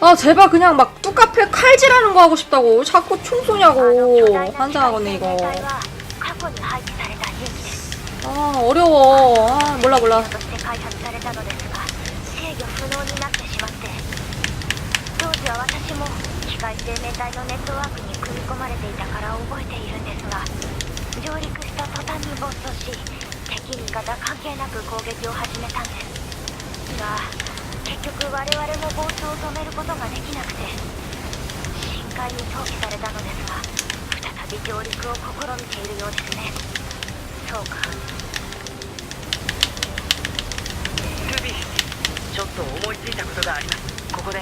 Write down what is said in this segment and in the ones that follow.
아 제발 그냥 막 뚜카페 칼질하는 거 하고 싶다고. 자꾸 총 쏘냐고. 환장하거네 이거. 아 어려워. 아 몰라 몰라. 아, 結局我々も暴走を止めることができなくて深海に投棄されたのですが再び上陸を試みているようですね。そうか。ルビーちょっと思いついたことがあります。ここで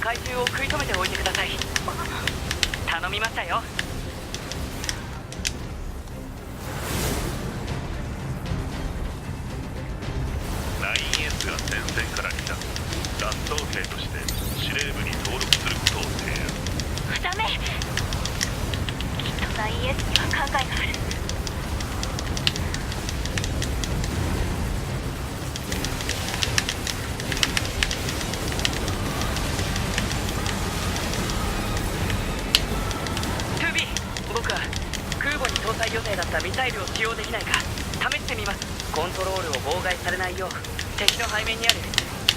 怪獣を食い止めておいてください。頼みましたよ。ラインエースが前線から来た。脱走兵として司令部に登録することを提案。ダメきっと 9S には考えがある。ルビー僕は空母に搭載予定だったミサイルを使用できないか。試してみます。コントロールを妨害されないよう。敵の背面にある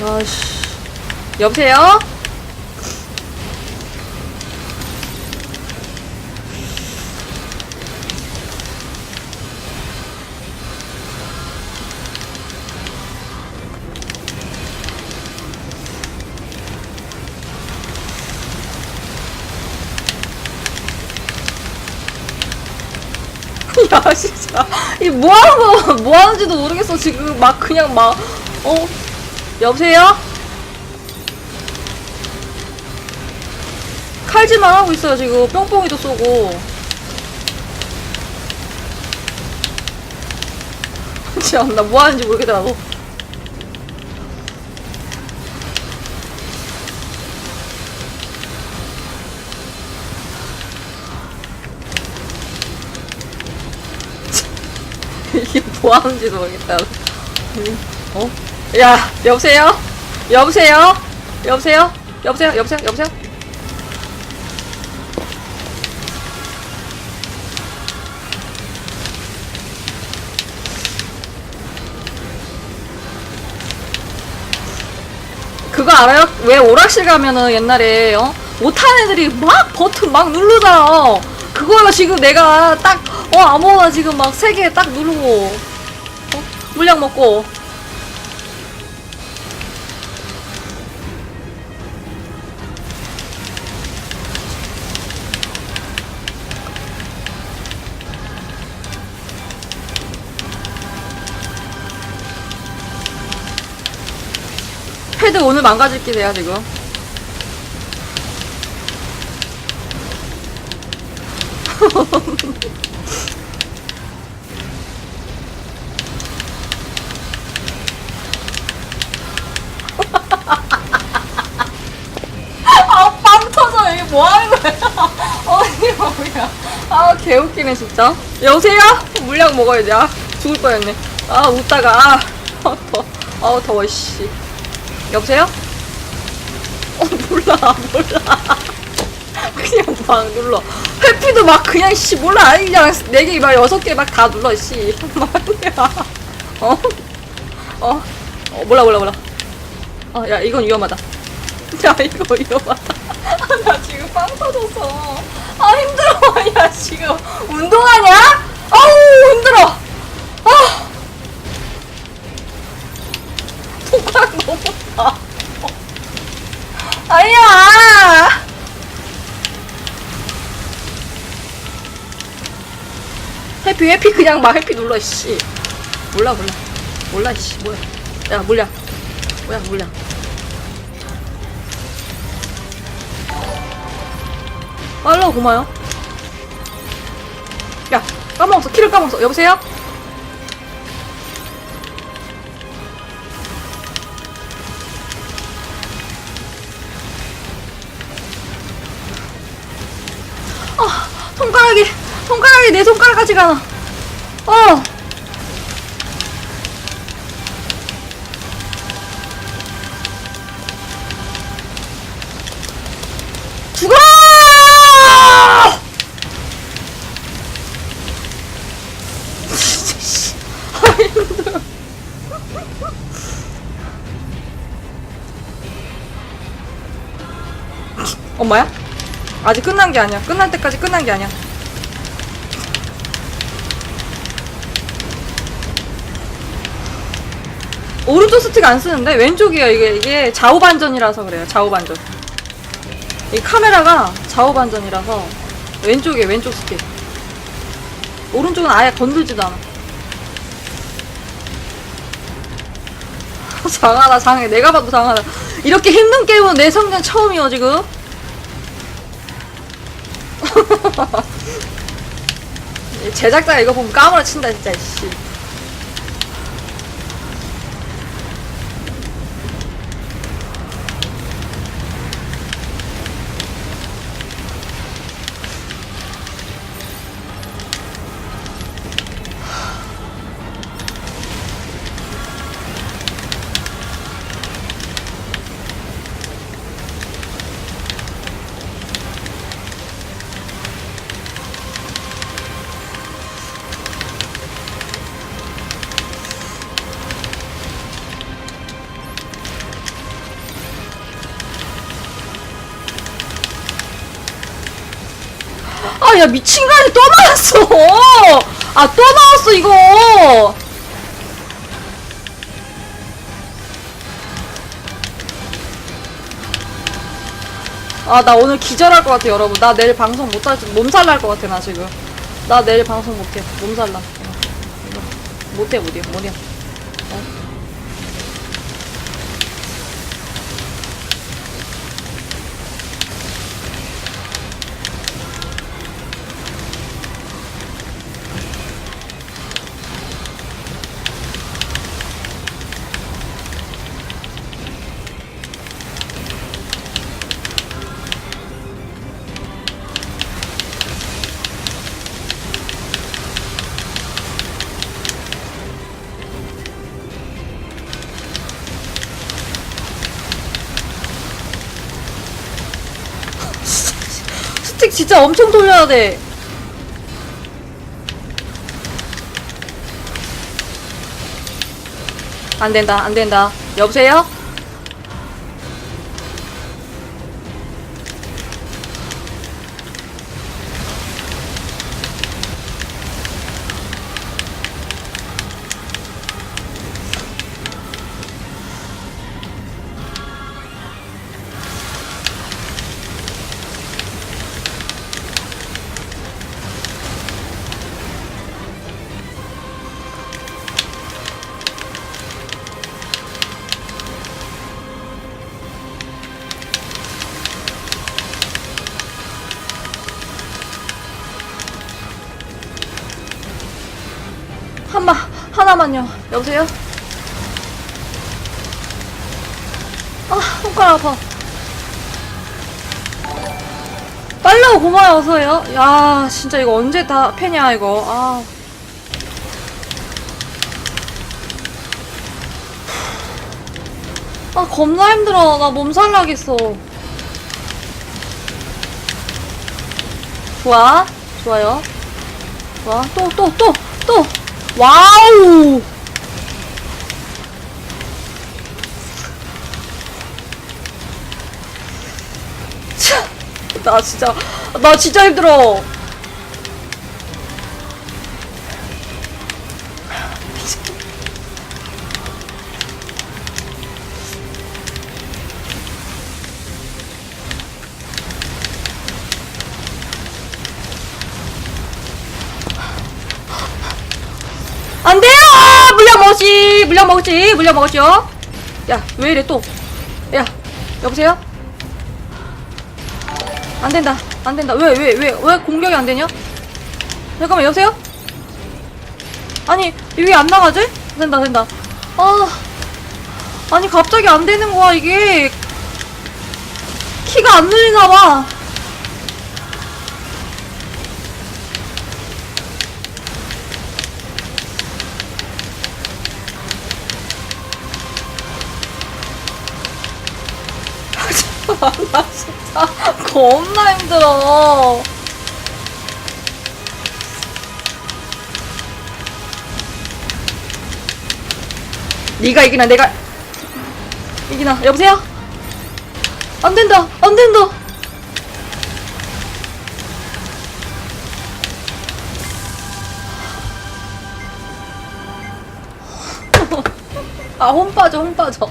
야씨. 여보세요? 야 진짜. 이 뭐하는 거 뭐하는지도 모르겠어 지금. 막 그냥 막 어 여보세요? 칼질만 하고 있어요 지금 뿅뿅이도 쏘고 참 나 뭐하는지 모르겠다 나도 이게 뭐하는지도 모르겠다 어? 야 여보세요? 여보세요? 여보세요? 여보세요? 여보세요? 여보세요? 그거 알아요? 왜 오락실 가면은 옛날에 어? 못하는 애들이 막 버튼 막 누르잖아. 그거요 지금 내가 딱 어 아무거나 지금 막 세 개 딱 누르고 어? 물약 먹고 패드 오늘 망가질게 내가 지금 아, 빵 터져. 이게 뭐. 아, 개웃기네, 진짜. 여보세요? 물약 먹어야지. 아, 죽을 뻔했네. 아, 웃다가. 아, 아 더워. 아, 더워, 씨. 여보세요? 어, 몰라, 몰라. 그냥 막 눌러. 회피도 막 그냥, 씨, 몰라. 그냥 네 개, 막 여섯 개 막 다 눌러, 씨. 뭐야. 어? 어? 어, 몰라, 몰라, 몰라. 어, 야, 이건 위험하다. 야 이거 위험하다 아, 나 지금 빵 터졌어 아 힘들어 야 지금 운동하냐? 해피 해피 그냥 막 해피 눌러 씨. 몰라 몰라. 몰라 씨. 뭐야. 야 물량. 뭐야 물량. 빨라 고마요 야 까먹었어. 키를 까먹었어. 여보세요? 아 손가락이 손가락이 내 손가락 까지 가나 어 죽어! 엄마야? 아직 끝난 게 아니야. 끝날 때까지 끝난 게 아니야. 오른쪽 스틱 안 쓰는데 왼쪽이야 이게 이게 좌우 반전이라서 그래요. 좌우 반전. 이 카메라가 좌우 반전이라서 왼쪽에 왼쪽 스틱. 오른쪽은 아예 건들지도 않아. 장하다 장해. 내가 봐도 장하다. 이렇게 힘든 게임은 내 성장 처음이요 지금. 제작자가 이거 보면 까무러 친다 진짜 씨. 야, 미친 거 아니야? 또 나왔어! 아, 또 나왔어, 이거! 아, 나 오늘 기절할 것 같아, 여러분. 나 내일 방송 못할, 몸살 날 것 같아, 나 지금. 나 내일 방송 못해. 몸살 나. 이거. 못해, 못해, 못해. 어? 진짜 엄청 돌려야 돼. 안 된다, 안 된다. 여보세요? 하나만요. 여보세요? 아 손가락 아파. 빨라 고마워 어서요. 야 진짜 이거 언제 다 패냐 이거. 아. 아 겁나 힘들어. 나 몸살 나겠어. 좋아. 좋아요. 좋아. 또, 또, 또, 또. 와우. 차, 나 진짜, 나 진짜 힘들어. 물량 먹었지? 물량 먹었죠 야왜 이래 또? 야 여보세요? 안 된다 안 된다. 왜 왜 왜 왜 공격이 안 되냐? 잠깐만 여보세요? 아니 이게 안 나가지? 된다 된다. 아 아니 갑자기 안 되는 거야 이게. 키가 안 눌리나 봐 나 진짜 겁나 힘들어. 네가 이기나 내가 이기나 여보세요? 안 된다 안 된다. 아혼 빠져 혼 빠져.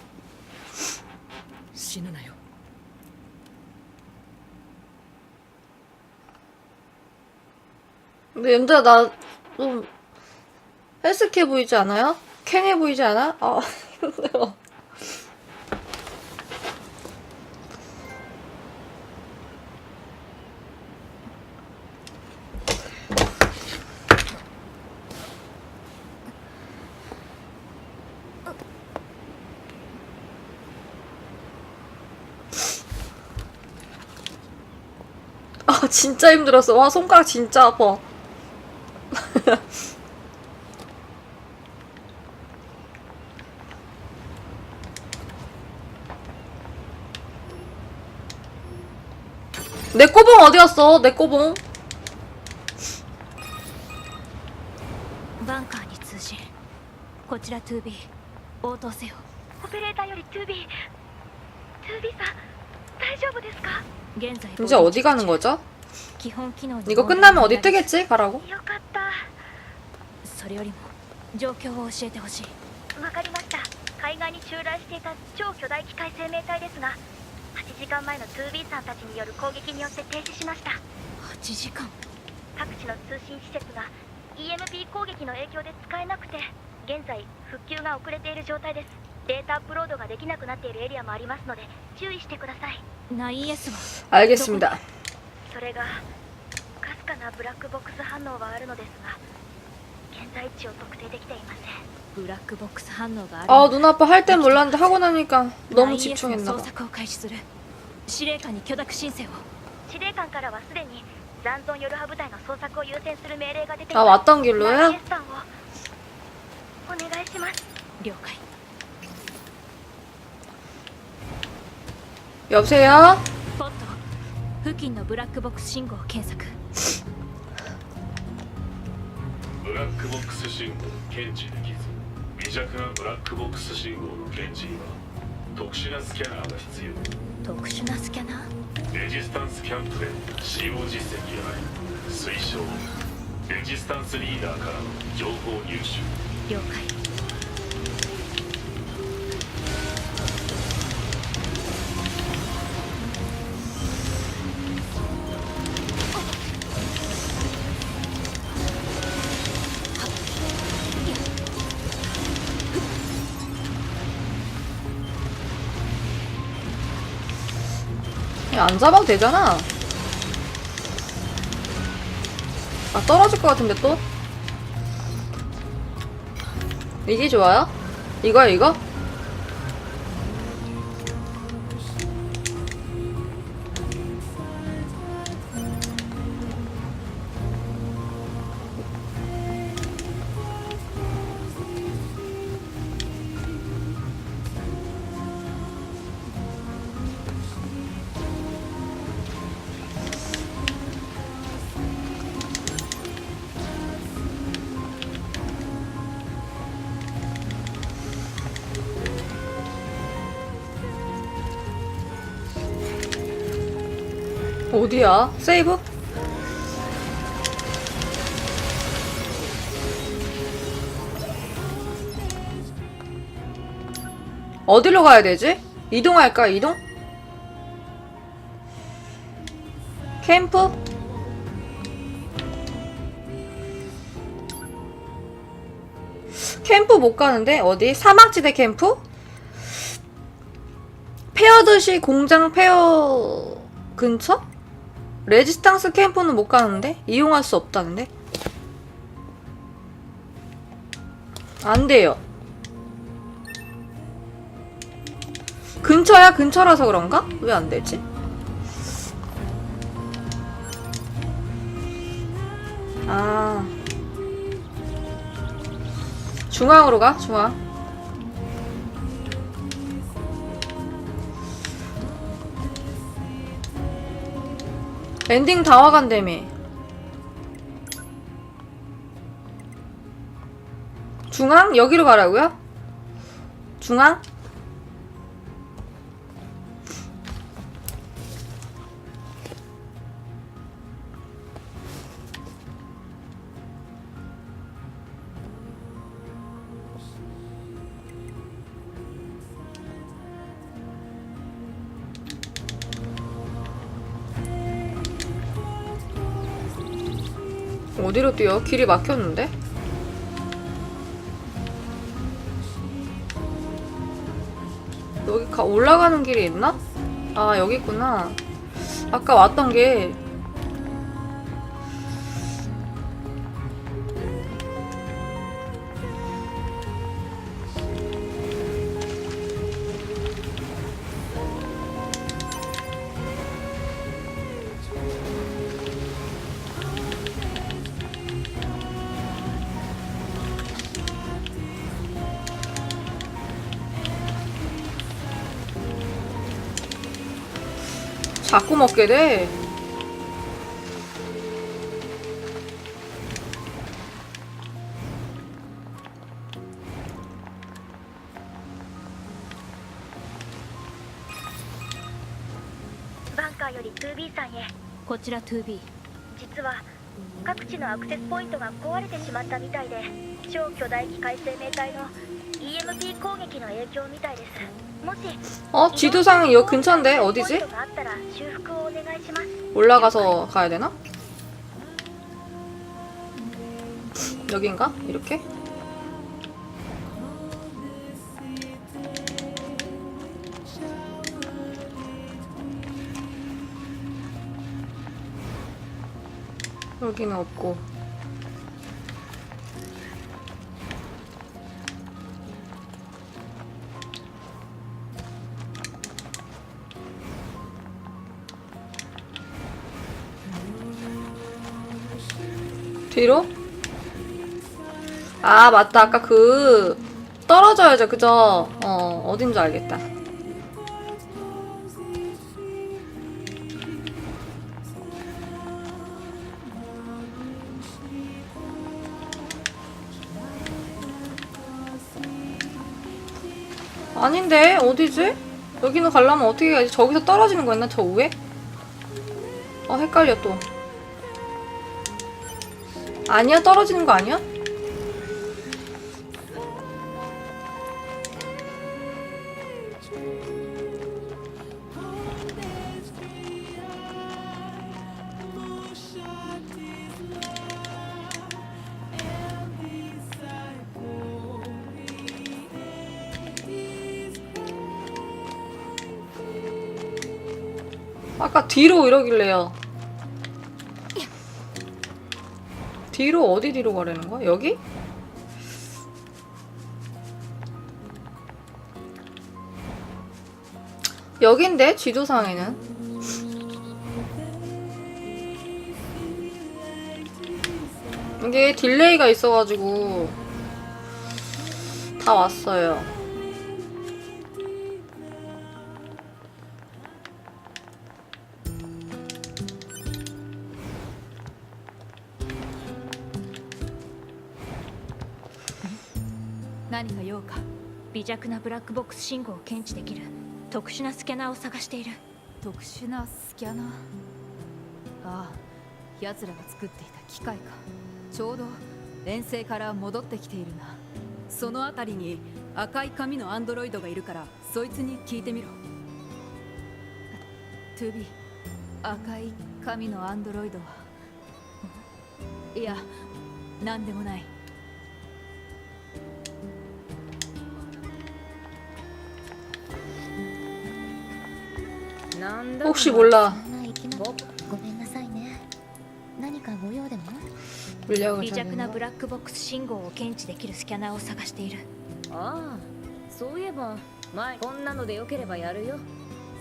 근데 얘들아 나좀 헬스케 보이지 않아요? 캔해 보이지 않아? 아 힘들어 아 진짜 힘들었어 와 손가락 진짜 아파 내 꼬봉 어디 갔어? 내 꼬봉. 방카에 通じこちら2B応答せよオペレーターより 2B 2B さん大丈夫ですか? 이제 어디 가는 거죠? 이거 끝나면 어디 뜨겠지? 가라고? れよりも状況を教えてほしいわかりました海岸に襲来していた超巨大機械生命体ですが8時間前の 2B さんたちによる攻撃によって停止しました8時間各地の通信施設が EMP 攻撃の影響で使えなくて現在復旧が遅れている状態ですデータアップロードができなくなっているエリアもありますので注意してください 9S は 알겠습니다. それがかすかなブラックボックス反応はあるのですが現 在地を特定できていませんブラックボックス反応がある 아 눈 아파 할 땐 몰랐는데 하고 나니까 너무 9S の 집중했나 捜 봐. 索を開始する司令官に許諾申請を司令官からはすでに残存ヨルハ部隊の捜索を優先する命令が出てい 아 ます 왔던 길로요? ナイエスさんをお願いします了解 여보세요? ポット付近のブラックボックス信号を検索 ブラックボックス信号検知できず微弱なブラックボックス信号の検知には特殊なスキャナーが必要。特殊なスキャナー？レジスタンスキャンプで使用実績あり推奨。レジスタンスリーダーからの情報入手。了解 안 잡아도 되잖아. 아 떨어질 것 같은데 또? 이게 좋아요? 이거야 이거? 어디야? 세이브? 어디로 가야 되지? 이동할까, 이동? 캠프? 캠프 못 가는데? 어디? 사막지대 캠프? 페어드시 공장 페어 근처? 레지스탕스 캠프는 못 가는데? 이용할 수 없다는데? 안 돼요. 근처야 근처라서 그런가? 왜 안 되지? 아. 중앙으로 가, 중앙. 엔딩 다 와간다며. 중앙? 여기로 가라고요? 중앙? 어디로 뛰어? 길이 막혔는데? 여기 가, 올라가는 길이 있나? 아, 여기 있구나. 아까 왔던 게. 먹게 돼.「バンカーより 2B さんへこちら 2B 実は各地のアクセスポイントが壊れてしまったみたいで超巨大機械生命体の EMP 攻撃の影響みたいですもし 어? 지도상 여기 근처인데 어디지? 올라가서 가야 되나? 여긴가? 이렇게? 여기는 없고 뒤로? 아 맞다 아까 그 떨어져야죠 그죠? 어 어딘지 알겠다 아닌데 어디지? 여기는 가려면 어떻게 가야지? 저기서 떨어지는 거였나 저 위에? 어 헷갈려 또 아니야 떨어지는 거 아니야? 아까 뒤로 이러길래요. 뒤로 어디 뒤로 가려는 거야? 여기? 여긴데 지도상에는 이게 딜레이가 있어가지고 다 왔어요.「 何か用か。微弱なブラックボックス信号を検知できる。特殊なスキャナーを探している。特殊なスキャナー？ああ奴らが作っていた機械か。ちょうど遠征から戻ってきているな。その辺りに赤い髪のアンドロイドがいるからそいつに聞いてみろ。トゥビ赤い髪のアンドロイドは。いや何でもない。 혹시 몰라 そんな息のごめんなさいね何かご用でも 물약을 微弱な 찾는 ブラックボックス信号を検知できるスキャナーを探しているああそういえば前こんなのでよければやるよ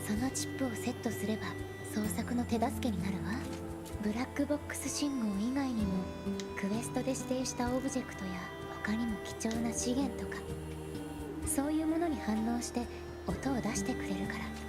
そのチップをセットすれば捜索の手助けになるわブラックボックス信号以外にもクエストで指定したオブジェクトや他にも貴重な資源とかそういうものに反応して音を出してくれるからま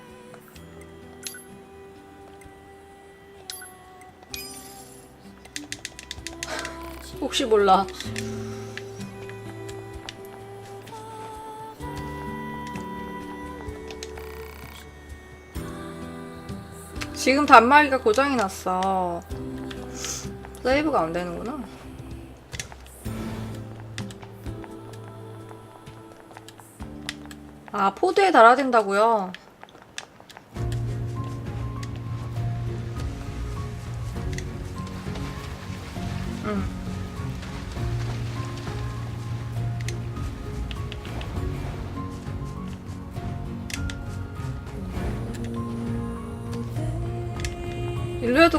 혹시 몰라. 지금 단말기가 고장이 났어. 세이브가 안 되는구나. 아, 포드에 달아야 된다고요?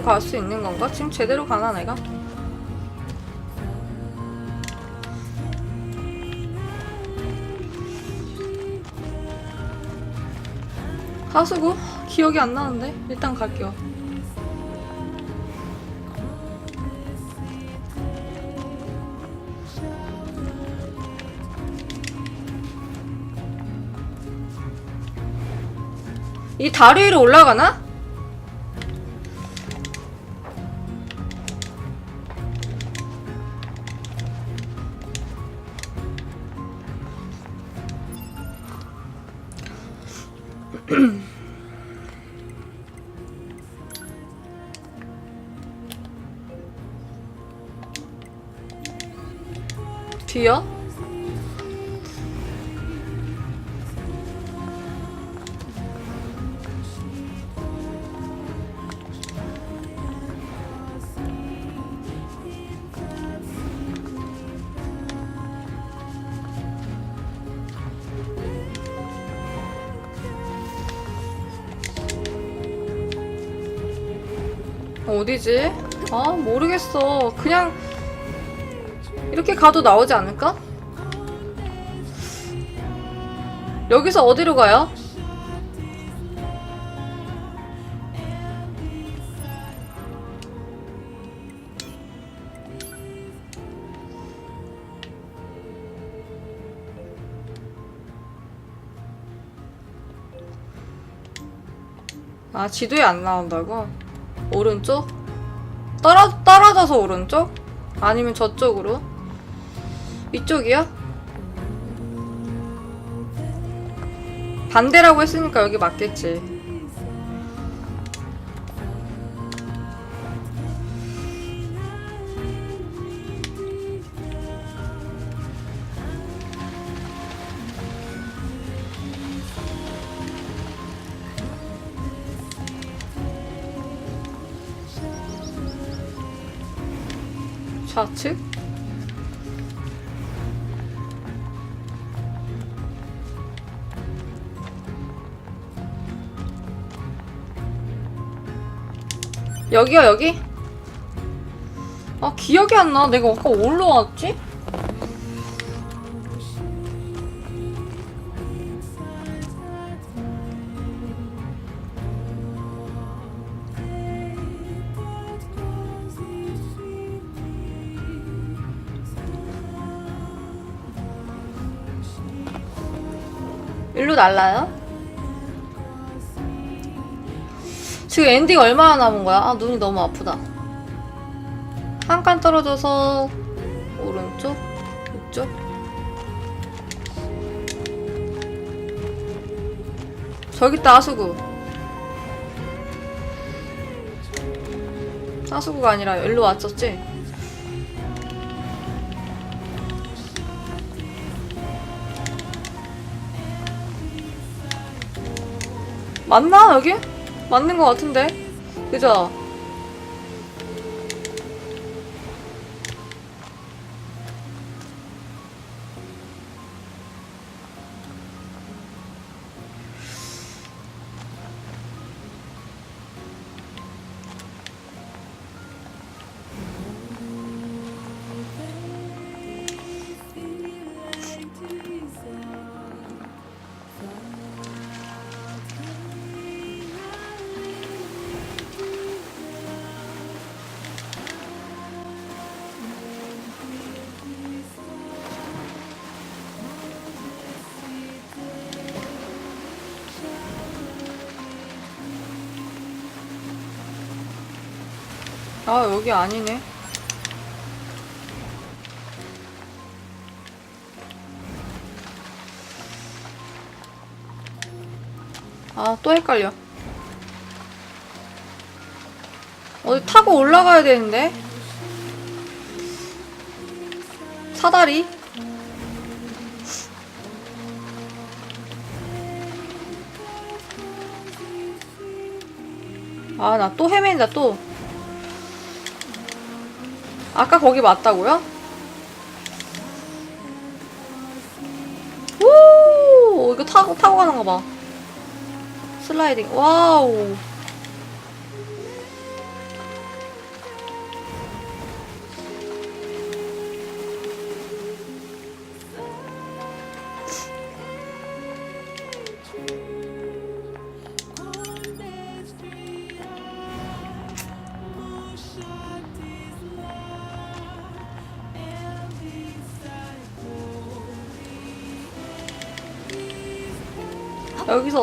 갈 수 있는 건가? 지금 제대로 가나 내가? 하수구? 기억이 안 나는데? 일단 갈게요. 이 다리 위로 올라가나? 어디지? 아 모르겠어. 그냥 이렇게 가도 나오지 않을까? 여기서 어디로 가요? 아 지도에 안 나온다고? 오른쪽? 떨어, 떨어져서 오른쪽? 아니면 저쪽으로? 이쪽이요? 반대라고 했으니까 여기 맞겠지. 좌측? 여기요 여기? 아 기억이 안 나. 내가 아까 어디로 왔지? 날라요? 지금 엔딩 얼마나 남은 거야? 아 눈이 너무 아프다. 한 칸 떨어져서 오른쪽, 이쪽. 저기 있다 하수구. 하수구가 아니라 일로 왔었지? 맞나 여기? 맞는 것 같은데 그죠? 아 여기 아니네. 아 또 헷갈려. 어디 타고 올라가야 되는데? 사다리? 아 나 또 헤맨다 또 아까 거기 맞다고요? 오 이거 타고 타고 가는 거 봐. 슬라이딩. 와우.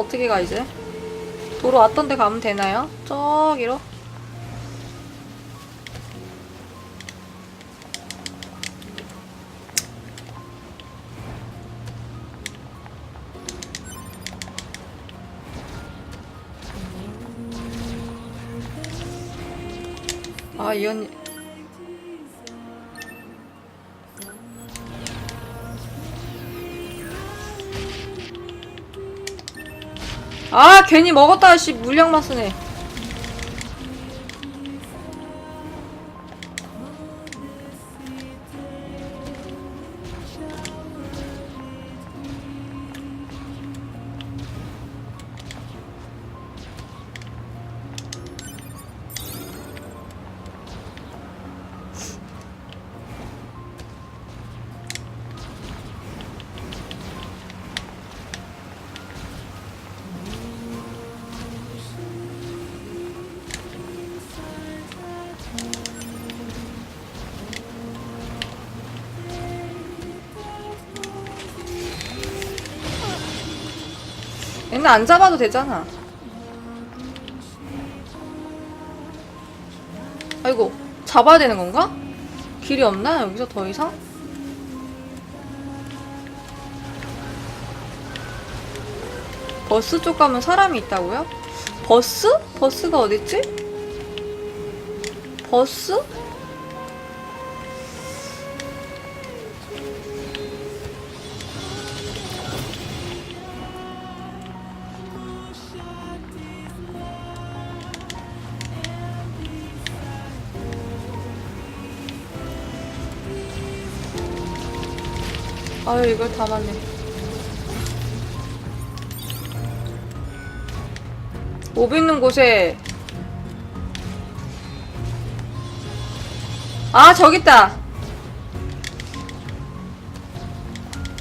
어떻게 가 이제? 도로 왔던 데 가면 되나요? 저기로? 아, 이 언니. 아, 괜히 먹었다, 씨. 물량만 쓰네. 안 잡아도 되잖아. 아이고, 잡아야 되는 건가? 길이 없나? 여기서 더 이상? 버스 쪽 가면 사람이 있다고요? 버스? 버스가 어딨지? 버스? 아유 이걸 다 맞네 몹 있는 곳에. 아 저기 있다